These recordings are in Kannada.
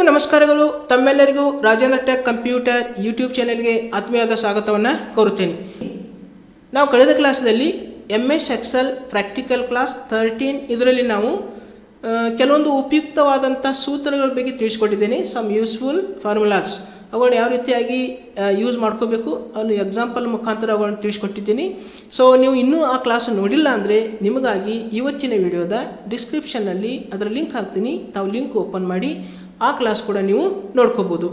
ಎಲ್ಲರಿಗೂ ನಮಸ್ಕಾರಗಳು. ತಮ್ಮೆಲ್ಲರಿಗೂ ರಾಜೇಂದ್ರ ಟೆಕ್ ಕಂಪ್ಯೂಟರ್ ಯೂಟ್ಯೂಬ್ ಚಾನೆಲ್ಗೆ ಆತ್ಮೀಯವಾದ ಸ್ವಾಗತವನ್ನು ಕೋರುತ್ತೇನೆ. ನಾವು ಕಳೆದ ಕ್ಲಾಸ್ದಲ್ಲಿ M S Excel practical class thirteen ಇದರಲ್ಲಿ ನಾವು ಕೆಲವೊಂದು ಉಪಯುಕ್ತವಾದಂಥ ಸೂತ್ರಗಳ ಬಗ್ಗೆ ತಿಳಿಸ್ಕೊಟ್ಟಿದ್ದೇನೆ. ಸಮ್ ಯೂಸ್ಫುಲ್ ಫಾರ್ಮುಲಾಸ್ ಅವುಗಳನ್ನ ಯಾವ ರೀತಿಯಾಗಿ ಯೂಸ್ ಮಾಡ್ಕೋಬೇಕು? ಅವನು ಎಕ್ಸಾಂಪಲ್ ಮುಖಾಂತರ ಅವುಗಳನ್ನು ತಿಳಿಸ್ಕೊಟ್ಟಿದ್ದೀನಿ. ಸೊ ನೀವು ಇನ್ನೂ ಆ ಕ್ಲಾಸ್ ನೋಡಿಲ್ಲ ಅಂದರೆ ನಿಮಗಾಗಿ ಇವತ್ತಿನ ವಿಡಿಯೋದ ಡಿಸ್ಕ್ರಿಪ್ಷನ್ನಲ್ಲಿ ಅದರ ಲಿಂಕ್ ಹಾಕ್ತೀನಿ. ತಾವು ಲಿಂಕ್ ಓಪನ್ ಮಾಡಿ ಆ ಕ್ಲಾಸ್ ಕೂಡ ನೀವು ನೋಡ್ಕೋಬೋದು.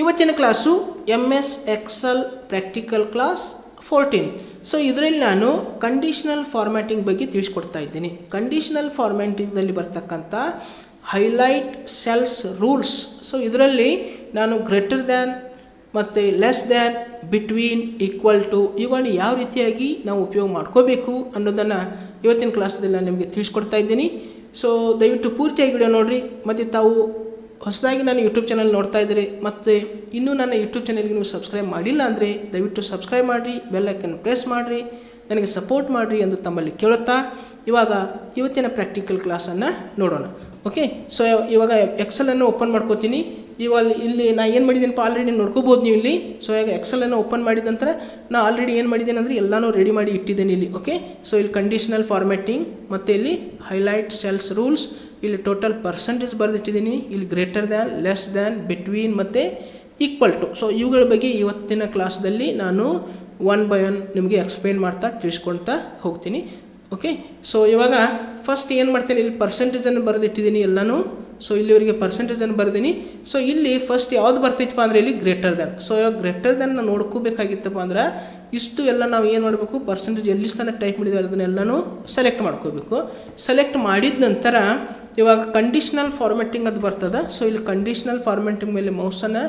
ಇವತ್ತಿನ class M S Excel practical class fourteen so ಇದರಲ್ಲಿ ನಾನು ಕಂಡೀಷನಲ್ ಫಾರ್ಮ್ಯಾಟಿಂಗ್ ಬಗ್ಗೆ ತಿಳಿಸ್ಕೊಡ್ತಾ ಇದ್ದೀನಿ. ಕಂಡೀಷನಲ್ ಫಾರ್ಮ್ಯಾಟಿಂಗ್ನಲ್ಲಿ ಬರ್ತಕ್ಕಂಥ ಹೈಲೈಟ್ ಸೆಲ್ಸ್ ರೂಲ್ಸ್ ಸೊ ಇದರಲ್ಲಿ ನಾನು ಗ್ರೇಟರ್ ದ್ಯಾನ್ ಮತ್ತು less than between equal to ಇವುಗಳನ್ನ ಯಾವ ರೀತಿಯಾಗಿ ನಾವು ಉಪಯೋಗ ಮಾಡ್ಕೋಬೇಕು ಅನ್ನೋದನ್ನು ಇವತ್ತಿನ ಕ್ಲಾಸ್ದಲ್ಲಿ ನಾನು ನಿಮಗೆ ತಿಳಿಸ್ಕೊಡ್ತಾ ಇದ್ದೀನಿ. ಸೊ ದಯವಿಟ್ಟು ಪೂರ್ತಿಯಾಗಿ ವಿಡಿಯೋ ನೋಡಿರಿ. ಮತ್ತು ತಾವು ಹೊಸದಾಗಿ ನಾನು ಯೂಟ್ಯೂಬ್ ಚಾನಲ್ ನೋಡ್ತಾ ಇದ್ದೀರಿ ಮತ್ತು ಇನ್ನೂ ನನ್ನ ಯೂಟ್ಯೂಬ್ ಚಾನಲ್ಗೆ ನೀವು ಸಬ್ಸ್ಕ್ರೈಬ್ ಮಾಡಿಲ್ಲ ಅಂದರೆ ದಯವಿಟ್ಟು ಸಬ್ಸ್ಕ್ರೈಬ್ ಮಾಡಿರಿ ಬೆಲ್ಲೈಕನ್ ಪ್ರೆಸ್ ಮಾಡಿರಿ, ನನಗೆ ಸಪೋರ್ಟ್ ಮಾಡಿರಿ ಎಂದು ತಮ್ಮಲ್ಲಿ ಕೇಳುತ್ತಾ ಇವಾಗ ಇವತ್ತಿನ ಪ್ರಾಕ್ಟಿಕಲ್ ಕ್ಲಾಸನ್ನು ನೋಡೋಣ. ಓಕೆ ಸೊ ಇವಾಗ ಎಕ್ಸಲನ್ನು ಓಪನ್ ಮಾಡ್ಕೋತೀನಿ. ಇವಾಗ ಇಲ್ಲಿ ನಾ ಏನು ಮಾಡಿದ್ದೀನಪ್ಪ ಆಲ್ರೆಡಿ ನೋಡ್ಕೋಬೋದು ನೀವು ಇಲ್ಲಿ. ಸೊ ಇವಾಗ ಎಕ್ಸಲನ್ನು ಓಪನ್ ಮಾಡಿದ ನಂತರ ನಾ ಆಲ್ರೆಡಿ ಏನು ಮಾಡಿದ್ದೇನೆ ಅಂದರೆ ಎಲ್ಲನೂ ರೆಡಿ ಮಾಡಿ ಇಟ್ಟಿದ್ದೇನೆ ಇಲ್ಲಿ. ಓಕೆ ಸೊ ಇಲ್ಲಿ ಕಂಡೀಷನಲ್ ಫಾರ್ಮ್ಯಾಟಿಂಗ್ ಮತ್ತು ಇಲ್ಲಿ ಹೈಲೈಟ್ ಸೆಲ್ಸ್ ರೂಲ್ಸ್ ಇಲ್ಲಿ ಟೋಟಲ್ ಪರ್ಸೆಂಟೇಜ್ ಬರೆದಿಟ್ಟಿದ್ದೀನಿ. ಇಲ್ಲಿ greater than less than between ಮತ್ತು ಈಕ್ವಲ್ ಟು ಸೊ ಇವುಗಳ ಬಗ್ಗೆ ಇವತ್ತಿನ ಕ್ಲಾಸ್ದಲ್ಲಿ ನಾನು ಒನ್ ಬೈ ಒನ್ ನಿಮಗೆ ಎಕ್ಸ್ಪ್ಲೇನ್ ಮಾಡ್ತಾ ತಿಳಿಸ್ಕೊಳ್ತಾ ಹೋಗ್ತೀನಿ. ಓಕೆ ಸೊ ಇವಾಗ ಫಸ್ಟ್ ಏನು ಮಾಡ್ತೀನಿ, ಇಲ್ಲಿ ಪರ್ಸೆಂಟೇಜನ್ನು ಬರೆದಿಟ್ಟಿದ್ದೀನಿ ಎಲ್ಲನೂ. ಸೊ ಇಲ್ಲಿವರೆಗೆ ಪರ್ಸೆಂಟೇಜನ್ನು ಬರೆದೀನಿ. ಸೊ ಇಲ್ಲಿ ಫಸ್ಟ್ ಯಾವ್ದು ಬರ್ತೈತಪ್ಪ ಅಂದರೆ ಇಲ್ಲಿ ಗ್ರೇಟರ್ ದ್ಯಾನ್ ಸೊ ಇವಾಗ ಗ್ರೇಟರ್ ದ್ಯಾನ್ ನಾವು ನೋಡ್ಕೋಬೇಕಾಗಿತ್ತಪ್ಪ ಅಂದ್ರೆ ಇಷ್ಟು ಎಲ್ಲ ನಾವು ಏನು ಮಾಡಬೇಕು? ಪರ್ಸೆಂಟೇಜ್ ಎಲ್ಲಿ ಸ್ಥಾನ ಟೈಪ್ ಮಾಡಿದ್ದಾರೆ ಅದನ್ನೆಲ್ಲನೂ ಸೆಲೆಕ್ಟ್ ಮಾಡ್ಕೋಬೇಕು. ಸೆಲೆಕ್ಟ್ ಮಾಡಿದ ನಂತರ ಇವಾಗ ಕಂಡೀಷ್ನಲ್ ಫಾರ್ಮೆಟಿಂಗ್ ಅದು ಬರ್ತದೆ. ಸೊ ಇಲ್ಲಿ ಕಂಡೀಷ್ನಲ್ ಫಾರ್ಮೆಟಿಂಗ್ ಮೇಲೆ ಮೌಸನ್ನು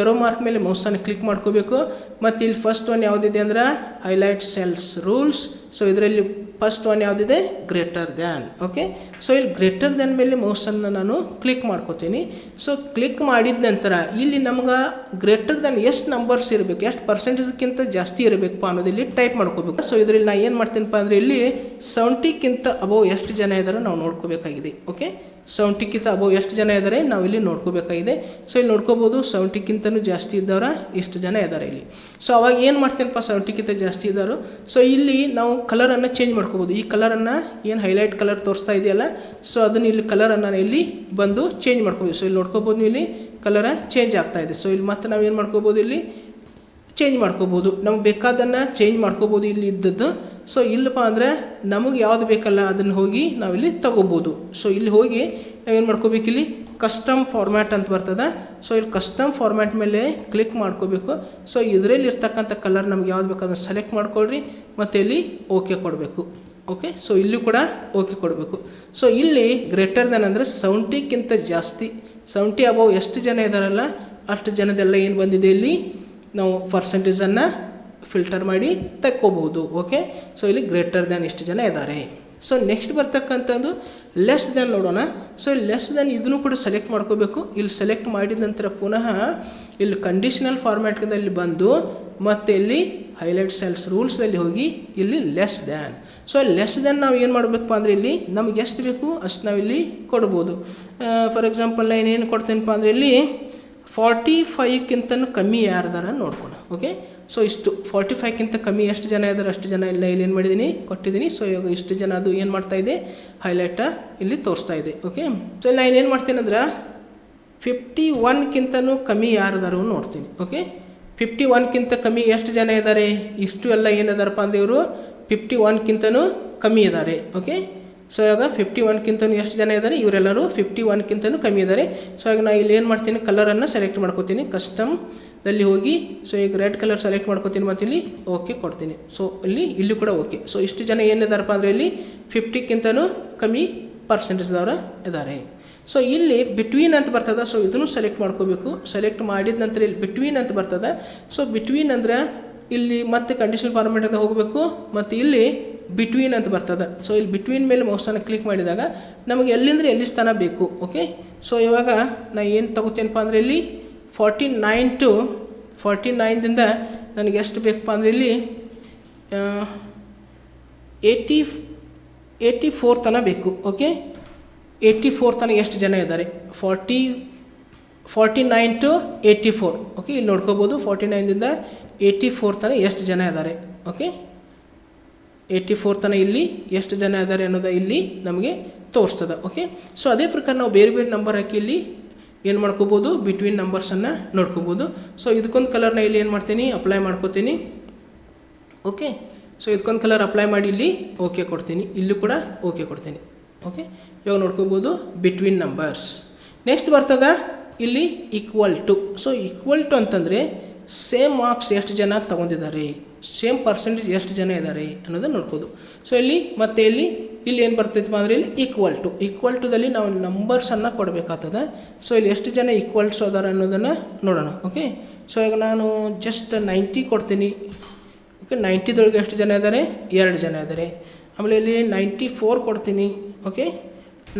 ಎರೋ ಮಾರ್ಕ್ ಮೇಲೆ ಮೌಸನ್ನು ಕ್ಲಿಕ್ ಮಾಡ್ಕೋಬೇಕು. ಮತ್ತು ಇಲ್ಲಿ ಫಸ್ಟ್ ಒನ್ ಯಾವುದಿದೆ ಅಂದ್ರೆ ಹೈಲೈಟ್ ಸೆಲ್ಸ್ ರೂಲ್ಸ್ ಸೊ ಇದರಲ್ಲಿ ಫಸ್ಟ್ ಒನ್ ಯಾವುದಿದೆ? ಗ್ರೇಟರ್ ದ್ಯಾನ್ ಓಕೆ ಸೊ ಇಲ್ಲಿ ಗ್ರೇಟರ್ ದ್ಯಾನ್ ಮೇಲೆ ಮೌಸನ್ನು ನಾನು ಕ್ಲಿಕ್ ಮಾಡ್ಕೋತೀನಿ. ಸೊ ಕ್ಲಿಕ್ ಮಾಡಿದ ನಂತರ ಇಲ್ಲಿ ನಮ್ಗೆ ಗ್ರೇಟರ್ ದ್ಯಾನ್ ಎಷ್ಟು ನಂಬರ್ಸ್ ಇರಬೇಕು, ಎಷ್ಟು ಪರ್ಸೆಂಟೇಜ್ಗಿಂತ ಜಾಸ್ತಿ ಇರಬೇಕಪ್ಪ ಅನ್ನೋದು ಇಲ್ಲಿ ಟೈಪ್ ಮಾಡ್ಕೋಬೇಕು. ಸೊ ಇದರಲ್ಲಿ ನಾನು ಏನು ಮಾಡ್ತೀನಪ್ಪ ಅಂದರೆ ಇಲ್ಲಿ ಸೆವೆಂಟಿಕ್ಕಿಂತ ಅಬೌವ್ ಎಷ್ಟು ಜನ ಇದ್ದಾರೋ ನಾವು ನೋಡ್ಕೋಬೇಕಾಗಿದೆ. ಓಕೆ ಸೆವೆಂಟಿಕ್ಕಿಂತ ಅಬೌವ್ ಎಷ್ಟು ಜನ ಇದ್ದಾರೆ ನಾವು ಇಲ್ಲಿ ನೋಡ್ಕೋಬೇಕಾಗಿದೆ. ಸೊ ಇಲ್ಲಿ ನೋಡ್ಕೋಬೋದು ಸೆವೆಂಟಿಕ್ಕಿಂತನೂ ಜಾಸ್ತಿ ಇದ್ದವರ ಇಷ್ಟು ಜನ ಇದ್ದಾರೆ ಇಲ್ಲಿ. ಸೊ ಅವಾಗ ಏನು ಮಾಡ್ತೇನಪ್ಪ ಸೆವೆಂಟಿಕ್ಕಿಂತ ಜಾಸ್ತಿ ಇದ್ದಾರೋ ಸೊ ಇಲ್ಲಿ ನಾವು ಕಲರನ್ನು ಚೇಂಜ್ ಮಾಡ್ಕೋಬೋದು. ಈ ಕಲರನ್ನು ಏನು ಹೈಲೈಟ್ ಕಲರ್ ತೋರಿಸ್ತಾ ಇದೆಯಲ್ಲ? ಸೊ ಅದನ್ನು ಇಲ್ಲಿ ಕಲರನ್ನು ಇಲ್ಲಿ ಬಂದು ಚೇಂಜ್ ಮಾಡ್ಕೋಬೋದು. ಸೊ ಇಲ್ಲಿ ನೋಡ್ಕೋಬೋದು ಇಲ್ಲಿ ಕಲರ ಚೇಂಜ್ ಆಗ್ತಾ ಇದೆ. ಸೊ ಇಲ್ಲಿ ಮತ್ತೆ ನಾವು ಏನು ಮಾಡ್ಕೋಬೋದು ಇಲ್ಲಿ? ಚೇಂಜ್ ಮಾಡ್ಕೋಬೋದು. ನಮ್ಗೆ ಬೇಕಾದನ್ನು ಚೇಂಜ್ ಮಾಡ್ಕೋಬೋದು ಇಲ್ಲಿ ಇದ್ದದ್ದು. ಸೊ ಇಲ್ಲಪ್ಪ ಅಂದರೆ ನಮಗೆ ಯಾವುದು ಬೇಕಲ್ಲ ಅದನ್ನು ಹೋಗಿ ನಾವಿಲ್ಲಿ ತಗೋಬೋದು. ಸೊ ಇಲ್ಲಿ ಹೋಗಿ ನಾವೇನು ಮಾಡ್ಕೋಬೇಕು ಇಲ್ಲಿ? ಕಸ್ಟಮ್ ಫಾರ್ಮ್ಯಾಟ್ ಅಂತ ಬರ್ತದೆ. ಸೊ ಇಲ್ಲಿ ಕಸ್ಟಮ್ ಫಾರ್ಮ್ಯಾಟ್ ಮೇಲೆ ಕ್ಲಿಕ್ ಮಾಡ್ಕೋಬೇಕು. ಸೊ ಇದರಲ್ಲಿ ಇರ್ತಕ್ಕಂಥ ಕಲರ್ ನಮ್ಗೆ ಯಾವ್ದು ಬೇಕು ಅದನ್ನು ಸೆಲೆಕ್ಟ್ ಮಾಡ್ಕೊಳ್ರಿ. ಮತ್ತು ಇಲ್ಲಿ ಓಕೆ ಕೊಡಬೇಕು. ಓಕೆ ಸೊ ಇಲ್ಲೂ ಕೂಡ ಓಕೆ ಕೊಡಬೇಕು. ಸೊ ಇಲ್ಲಿ ಗ್ರೇಟರ್ ದೆನ್ ಅಂದರೆ ಸೆವೆಂಟಿಕ್ಕಿಂತ ಜಾಸ್ತಿ. ಸೆವೆಂಟಿ ಅಬೌವ್ ಎಷ್ಟು ಜನ ಇದ್ದಾರಲ್ಲ ಅಷ್ಟು ಜನದೆಲ್ಲ ಏನು ಬಂದಿದೆ ಇಲ್ಲಿ? ನಾವು ಪರ್ಸೆಂಟೇಜನ್ನು ಫಿಲ್ಟರ್ ಮಾಡಿ ತಕ್ಕೋಬೋದು ಓಕೆ ಸೊ ಇಲ್ಲಿ ಗ್ರೇಟರ್ ದ್ಯಾನ್ ಇಷ್ಟು ಜನ ಇದ್ದಾರೆ. ಸೊ ನೆಕ್ಸ್ಟ್ ಬರ್ತಕ್ಕಂಥದ್ದು ಲೆಸ್ ದ್ಯಾನ್ ನೋಡೋಣ. ಸೊ ಇಲ್ಲಿ ಲೆಸ್ ದ್ಯಾನ್ ಇದನ್ನು ಕೂಡ ಸೆಲೆಕ್ಟ್ ಮಾಡ್ಕೋಬೇಕು. ಇಲ್ಲಿ ಸೆಲೆಕ್ಟ್ ಮಾಡಿದ ನಂತರ ಪುನಃ ಇಲ್ಲಿ ಕಂಡೀಷನಲ್ ಫಾರ್ಮ್ಯಾಟ್ದಲ್ಲಿ ಬಂದು ಮತ್ತೆ ಇಲ್ಲಿ ಹೈಲೈಟ್ ಸೆಲ್ಸ್ ರೂಲ್ಸಲ್ಲಿ ಹೋಗಿ ಇಲ್ಲಿ less than so less than ನಾವು ಏನು ಮಾಡಬೇಕಪ್ಪ ಅಂದರೆ ಇಲ್ಲಿ ನಮ್ಗೆ ಎಷ್ಟು ಬೇಕು ಅಷ್ಟು ನಾವಿಲ್ಲಿ ಕೊಡ್ಬೋದು. ಫಾರ್ ಎಕ್ಸಾಂಪಲ್ ನಾನು ಏನು ಕೊಡ್ತೇನಪ್ಪ ಅಂದರೆ ಇಲ್ಲಿ ಫಾರ್ಟಿ ಫೈವ್ಕ್ಕಿಂತನೂ ಕಮ್ಮಿ ಯಾರ್ದಾರ ನೋಡ್ಕೊಂಡು ಓಕೆ ಸೊ ಇಷ್ಟು, ಫಾರ್ಟಿ ಫೈವ್ಕ್ಕಿಂತ ಕಮ್ಮಿ ಎಷ್ಟು ಜನ ಇದ್ದಾರೆ? ಅಷ್ಟು ಜನ ಇಲ್ಲ, ಇಲ್ಲಿ ಏನು ಮಾಡಿದ್ದೀನಿ? ಕೊಟ್ಟಿದ್ದೀನಿ. ಸೊ ಇವಾಗ ಇಷ್ಟು ಜನ ಅದು ಏನು ಮಾಡ್ತಾ ಇದೆ? ಹೈಲೈಟ ಇಲ್ಲಿ ತೋರಿಸ್ತಾ ಇದೆ ಓಕೆ ಸೊ ಇಲ್ಲಿ ನಾನು ಏನು ಮಾಡ್ತೀನಿ ಅಂದ್ರೆ ಫಿಫ್ಟಿ ಒನ್ಕ್ಕಿಂತನೂ ಕಮ್ಮಿ ಯಾರದಾರು ನೋಡ್ತೀನಿ ಓಕೆ ಫಿಫ್ಟಿ ಒನ್ಕ್ಕಿಂತ ಕಮ್ಮಿ ಎಷ್ಟು ಜನ ಇದ್ದಾರೆ? ಇಷ್ಟು ಎಲ್ಲ ಏನಿದಾರಪ್ಪ ಅಂದ್ರೆ ಇವರು, ಫಿಫ್ಟಿ ಒನ್ಕ್ಕಿಂತನೂ ಕಮ್ಮಿ ಇದ್ದಾರೆ ಓಕೆ ಸೊ ಇವಾಗ ಫಿಫ್ಟಿ ಒನ್ಕ್ಕಿಂತನೂ ಎಷ್ಟು ಜನ ಇದ್ದಾರೆ? ಇವರೆಲ್ಲರೂ ಫಿಫ್ಟಿ ಒನ್ಕ್ಕಿಂತನೂ ಕಮ್ಮಿ ಇದ್ದಾರೆ. ಸೊ ಇವಾಗ ನಾನು ಇಲ್ಲಿ ಏನು ಮಾಡ್ತೀನಿ? ಕಲರನ್ನು ಸೆಲೆಕ್ಟ್ ಮಾಡ್ಕೋತೀನಿ. ಕಸ್ಟಮ್ದಲ್ಲಿ ಹೋಗಿ ಸೊ ಈಗ ರೆಡ್ ಕಲರ್ ಸೆಲೆಕ್ಟ್ ಮಾಡ್ಕೋತೀನಿ ಮತ್ತು ಇಲ್ಲಿ ಓಕೆ ಕೊಡ್ತೀನಿ. ಸೊ ಇಲ್ಲಿ ಇಲ್ಲಿ ಕೂಡ ಓಕೆ ಸೊ ಇಷ್ಟು ಜನ ಏನಿದ್ದಾರಪ್ಪ ಅಂದರೆ ಇಲ್ಲಿ ಫಿಫ್ಟಿಕ್ಕಿಂತನೂ ಕಮ್ಮಿ ಪರ್ಸೆಂಟೇಜ್ದವರು ಇದ್ದಾರೆ. ಸೊ ಇಲ್ಲಿ ಬಿಟ್ವೀನ್ ಅಂತ ಬರ್ತದೆ ಸೊ ಇದನ್ನು ಸೆಲೆಕ್ಟ್ ಮಾಡ್ಕೋಬೇಕು. ಸೆಲೆಕ್ಟ್ ಮಾಡಿದ ನಂತರ ಇಲ್ಲಿ ಬಿಟ್ವೀನ್ ಅಂತ ಬರ್ತದೆ. ಸೊ ಬಿಟ್ವೀನ್ ಅಂದ್ರೆ ಇಲ್ಲಿ ಮತ್ತೆ ಕಂಡೀಷನ್ ಅಂತ ಹೋಗಬೇಕು. ಮತ್ತು ಇಲ್ಲಿ ಬಿಟ್ವೀನ್ ಅಂತ ಬರ್ತದೆ. ಸೊ ಇಲ್ಲಿ ಬಿಟ್ವೀನ್ ಮೇಲೆ ಮೌಸನ್ನು ಕ್ಲಿಕ್ ಮಾಡಿದಾಗ ನಮಗೆ ಎಲ್ಲಿಂದ್ರೆ ಎಲ್ಲಿ ಸ್ಥಾನ ಬೇಕು ಓಕೆ ಸೊ ಇವಾಗ ನಾನು ಏನು ತಗೋತೀನಪ್ಪ ಅಂದರೆ ಇಲ್ಲಿ ಫಾರ್ಟಿ ನೈನ್ ಟು ಫಾರ್ಟಿ ನೈನ್ದಿಂದ ನನಗೆ ಎಷ್ಟು ಬೇಕಪ್ಪ ಅಂದರೆ ಇಲ್ಲಿ ಏಯ್ಟಿ ಏಯ್ಟಿ ಫೋರ್ ತನಕ ಬೇಕು ಓಕೆ ಏಯ್ಟಿ ಫೋರ್ ತನಕ ಎಷ್ಟು ಜನ ಇದ್ದಾರೆ? Forty forty nine to eighty four okay ಇಲ್ಲಿ ನೋಡ್ಕೋಬೋದು ಫಾರ್ಟಿ ನೈನ್ದಿಂದ ಏಯ್ಟಿ ಫೋರ್ ತನಕ ಎಷ್ಟು ಜನ ಇದ್ದಾರೆ ಓಕೆ ಏಯ್ಟಿ ಫೋರ್ ತನಕ ಇಲ್ಲಿ ಎಷ್ಟು ಜನ ಇದ್ದಾರೆ ಅನ್ನೋದು ಇಲ್ಲಿ ನಮಗೆ ತೋರಿಸ್ತದೆ ಓಕೆ ಸೊ ಅದೇ ಪ್ರಕಾರ ನಾವು ಬೇರೆ ಬೇರೆ ನಂಬರ್ ಹಾಕಿ ಇಲ್ಲಿ ಏನು ಮಾಡ್ಕೋಬೋದು? ಬಿಟ್ವೀನ್ ನಂಬರ್ಸನ್ನು ನೋಡ್ಕೋಬೋದು. ಸೊ ಇದಕ್ಕೊಂದು ಕಲರ್ನ ಇಲ್ಲಿ ಏನು ಮಾಡ್ತೀನಿ? ಅಪ್ಲೈ ಮಾಡ್ಕೋತೀನಿ. ಓಕೆ ಸೊ ಇದಕ್ಕೊಂದು ಕಲರ್ ಅಪ್ಲೈ ಮಾಡಿ ಇಲ್ಲಿ ಓಕೆ ಕೊಡ್ತೀನಿ. ಇಲ್ಲೂ ಕೂಡ ಓಕೆ ಕೊಡ್ತೀನಿ. ಓಕೆ ಇವಾಗ ನೋಡ್ಕೋಬೋದು ಬಿಟ್ವೀನ್ ನಂಬರ್ಸ್ ನೆಕ್ಸ್ಟ್ ಬರ್ತದ ಇಲ್ಲಿ equal to so equal to ಅಂತಂದರೆ ಸೇಮ್ ಮಾರ್ಕ್ಸ್ ಎಷ್ಟು ಜನ ತಗೊಂಡಿದ್ದಾರೆ? ಸೇಮ್ ಪರ್ಸೆಂಟೇಜ್ ಎಷ್ಟು ಜನ ಇದ್ದಾರೆ ಅನ್ನೋದನ್ನು ನೋಡ್ಬೋದು. ಸೊ ಇಲ್ಲಿ ಮತ್ತೆ ಇಲ್ಲಿ ಇಲ್ಲಿ ಏನು ಬರ್ತೈತಪ್ಪ ಅಂದರೆ ಇಲ್ಲಿ ಈಕ್ವಲ್ ಟು ಈಕ್ವಲ್ ಟುದಲ್ಲಿ ನಾವು ನಂಬರ್ಸನ್ನು ಕೊಡಬೇಕಾಗ್ತದೆ. ಸೊ ಇಲ್ಲಿ ಎಷ್ಟು ಜನ ಈಕ್ವಲ್ಸ್ ಅದಾರ ಅನ್ನೋದನ್ನು ನೋಡೋಣ ಓಕೆ ಸೊ ಈಗ ನಾನು ಜಸ್ಟ್ ನೈಂಟಿ ಕೊಡ್ತೀನಿ ಓಕೆ ನೈಂಟಿದೊಳಗೆ ಎಷ್ಟು ಜನ ಇದ್ದಾರೆ ಎರಡು ಜನ ಇದ್ದಾರೆ ಆಮೇಲೆ ಇಲ್ಲಿ ನೈಂಟಿ ಫೋರ್ ಕೊಡ್ತೀನಿ ಓಕೆ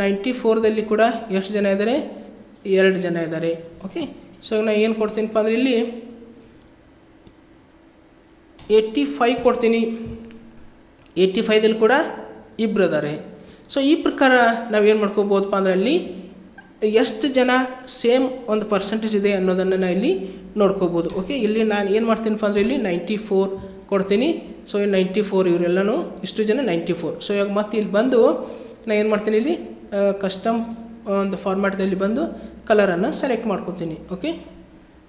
ನೈಂಟಿ ಫೋರ್ದಲ್ಲಿ ಕೂಡ ಎಷ್ಟು ಜನ ಇದ್ದಾರೆ ಎರಡು ಜನ ಇದ್ದಾರೆ ಓಕೆ ಸೊ ನಾನು ಏನು ಕೊಡ್ತೀನಪ್ಪ ಅಂದರೆ ಇಲ್ಲಿ ಏಯ್ಟಿ ಫೈವ್ ಕೊಡ್ತೀನಿ. ಏಯ್ಟಿ ಫೈವ್ದಲ್ಲಿ ಕೂಡ ಇಬ್ಬರು ಅದಾರೆ ಸೊ ಈ ಪ್ರಕಾರ ನಾವೇನು ಮಾಡ್ಕೋಬೋದಪ್ಪ ಅಂದರೆ ಅಲ್ಲಿ ಎಷ್ಟು ಜನ ಸೇಮ್ ಒಂದು ಪರ್ಸೆಂಟೇಜ್ ಇದೆ ಅನ್ನೋದನ್ನು ನಾನು ಇಲ್ಲಿ ನೋಡ್ಕೋಬೋದು. ಓಕೆ ಇಲ್ಲಿ ನಾನು ಏನು ಮಾಡ್ತೀನಿ ಅಂದರೆ ಇಲ್ಲಿ ನೈಂಟಿ ಫೋರ್ ಕೊಡ್ತೀನಿ. ಸೊ ನೈಂಟಿ ಫೋರ್ ಇವರೆಲ್ಲನೂ ಇಷ್ಟು ಜನ ನೈಂಟಿ ಫೋರ್ ಸೊ ಇವಾಗ ಮತ್ತೆ ಇಲ್ಲಿ ಬಂದು ನಾನು ಏನು ಮಾಡ್ತೀನಿ ಇಲ್ಲಿ ಕಸ್ಟಮ್ ಒಂದು ಫಾರ್ಮ್ಯಾಟ್ದಲ್ಲಿ ಬಂದು ಕಲರನ್ನು ಸೆಲೆಕ್ಟ್ ಮಾಡ್ಕೊತೀನಿ. ಓಕೆ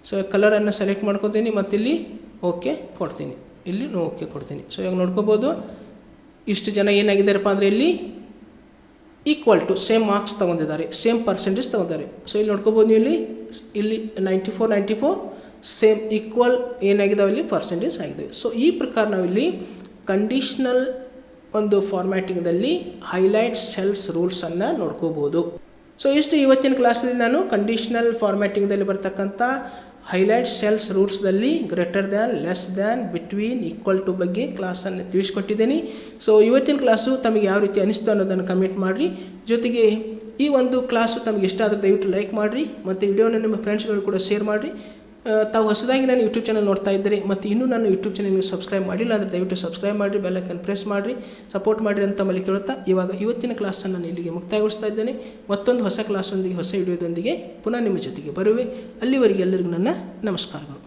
ಸೊ ಕಲರನ್ನು ಸೆಲೆಕ್ಟ್ ಮಾಡ್ಕೋತೀನಿ ಮತ್ತಿಲ್ಲಿ ಓಕೆ ಕೊಡ್ತೀನಿ. ಇಲ್ಲಿ ಓಕೆ ಕೊಡ್ತೀನಿ. ಸೊ ಇವಾಗ ನೋಡ್ಕೋಬೋದು. ಇಷ್ಟು ಜನ ಏನಾಗಿದ್ದಾರಪ್ಪ ಅಂದರೆ ಇಲ್ಲಿ ಈಕ್ವಲ್ ಟು ಸೇಮ್ ಮಾರ್ಕ್ಸ್ ತೊಗೊಂಡಿದ್ದಾರೆ. ಸೇಮ್ ಪರ್ಸೆಂಟೇಜ್ ತೊಗೊಂಡಿದ್ದಾರೆ. ಸೊ ಇಲ್ಲಿ ನೋಡ್ಕೋಬೋದು ಇಲ್ಲಿ ಇಲ್ಲಿ ninety four ninety four same equal ಏನಾಗಿದ್ದಾವೆ ಇಲ್ಲಿ? ಪರ್ಸೆಂಟೇಜ್ ಆಗಿದೆ. ಸೊ ಈ ಪ್ರಕಾರ ನಾವಿಲ್ಲಿ ಕಂಡೀಷ್ನಲ್ ಒಂದು ಫಾರ್ಮ್ಯಾಟಿಂಗ್ದಲ್ಲಿ ಹೈಲೈಟ್ ಸೆಲ್ಸ್ ರೂಲ್ಸನ್ನು ನೋಡ್ಕೋಬೋದು. ಸೊ ಇಷ್ಟು ಇವತ್ತಿನ ಕ್ಲಾಸಲ್ಲಿ ನಾನು ಕಂಡೀಷ್ನಲ್ ಫಾರ್ಮ್ಯಾಟಿಂಗ್ದಲ್ಲಿ ಬರ್ತಕ್ಕಂಥ highlight cells ರೂಟ್ಸ್ದಲ್ಲಿ greater than less than between equal to ಬಗ್ಗೆ ಕ್ಲಾಸನ್ನು ತಿಳಿಸ್ಕೊಟ್ಟಿದ್ದೀನಿ. ಸೊ ಇವತ್ತಿನ ಕ್ಲಾಸು ತಮಗೆ ಯಾವ ರೀತಿ ಅನಿಸ್ತು ಅನ್ನೋದನ್ನು ಕಮೆಂಟ್ ಮಾಡಿರಿ. ಜೊತೆಗೆ ಈ ಒಂದು ಕ್ಲಾಸು ತಮಗೆ ಇಷ್ಟ ಆದರೆ ದಯವಿಟ್ಟು ಲೈಕ್ ಮಾಡಿರಿ. ಮತ್ತು ವಿಡಿಯೋನ ನಿಮ್ಮ ಫ್ರೆಂಡ್ಸ್ಗಳು ಕೂಡ ಶೇರ್ ಮಾಡಿರಿ. ತಾವು ಹೊಸದಾಗಿ ನಾನು ಯೂಟ್ಯೂಬ್ ಚಾನಲ್ ನೋಡ್ತಾ ಇದ್ದರೆ ಮತ್ತು ಇನ್ನೂ ನಾನು ಯೂಟ್ಯೂಬ್ ಚಾನಲ್ ನೀವು ಸಬ್ಸ್ಕ್ರೈಬ್ ಮಾಡಿಲ್ಲ ಅಂದರೆ ದಯವಿಟ್ಟು ಸಬ್ಸ್ಕ್ರೈಬ್ ಮಾಡಿರಿ ಬೆಲ್ಲೈಕನ್ ಪ್ರೆಸ್ ಮಾಡಿರಿ ಸಪೋರ್ಟ್ ಮಾಡಿರಿ ಅಂತ ಮಲ್ಲಿ ಕೇಳುತ್ತಾ ಇವಾಗ ಇವತ್ತಿನ ಕ್ಲಾಸನ್ನು ನಾನು ಇಲ್ಲಿಗೆ ಮುಕ್ತಾಯಗೊಳಿಸ್ತಾ ಇದ್ದೇನೆ. ಮತ್ತೊಂದು ಹೊಸ ಕ್ಲಾಸೊಂದಿಗೆ ಹೊಸ ವಿಡಿಯೋದೊಂದಿಗೆ ಪುನಃ ನಿಮ್ಮ ಜೊತೆಗೆ ಬರುವೆ. ಅಲ್ಲಿವರೆಗೆ ಎಲ್ಲರಿಗೂ ನನ್ನ ನಮಸ್ಕಾರಗಳು.